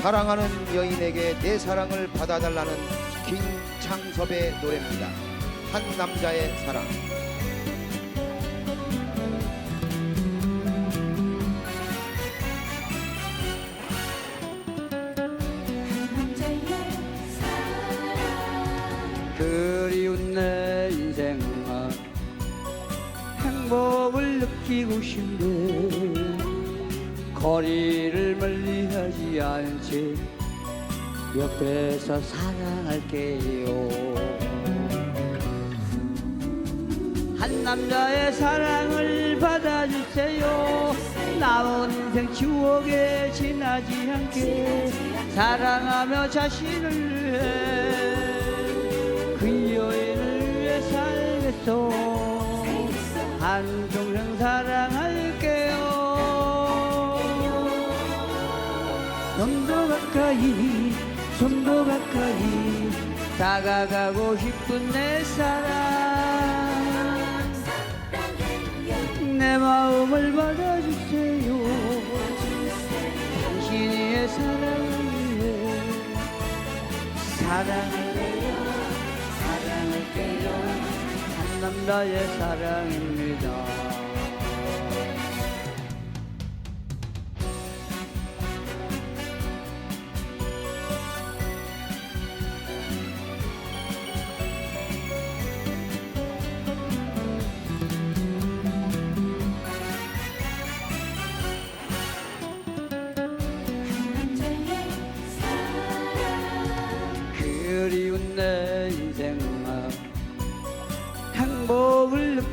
사랑하는 여인에게 내 사랑을 받아달라는 김창섭의 노래입니다. 한 남자의 사랑. 그리운 내 인생아 행복을 느끼고 싶네 거리를 멀리 하지? 않지 옆에서 사랑할게요. 한 남자의 사랑을 받아주세요. 남은 인생 추억에 지나지 않게 사랑하며 자신을 위해 그 여인을 위해 살겠소. 한평생 사랑할 좀 더 가까이 좀 더 가까이 다가가고 싶은 내 사랑. 내 마음을 받아주세요. 당신이 의 사랑을 위해 사랑할게요. 사랑할게요. 한 남자의 사랑입니다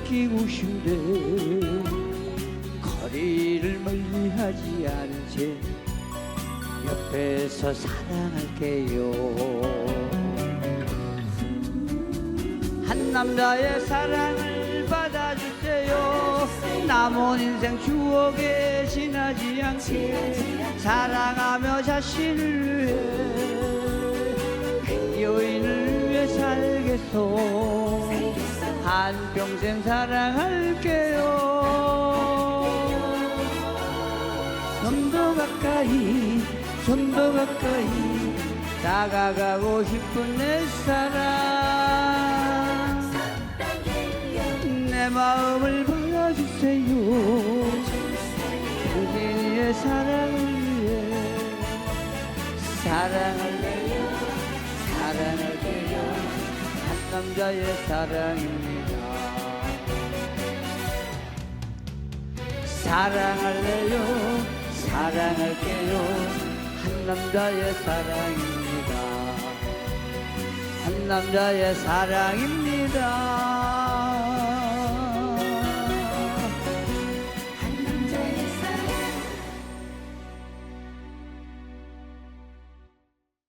끼고 싶네. 거리를 멀리하지 않지. 옆에서 사랑할게요. 한 남자의 사랑을 받아주세요. 남은 인생 추억에 지나지 않게 사랑하며 자신을 위해 그 여인을 위해 살겠소 한평생 사랑할게요. 좀 더 가까이 좀 더 가까이 다가가고 싶은 내 사랑. 내 마음을 받아주세요. 당신의 사랑을 위해. 사랑할래요. 사랑할게요. 한 남자의 사랑입니다. 사랑할래요 사랑할게요 한 남자의 사랑입니다. 한 남자의 사랑입니다